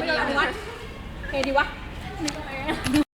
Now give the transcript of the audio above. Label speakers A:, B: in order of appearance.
A: ไม่ได้วัดเคดีวะ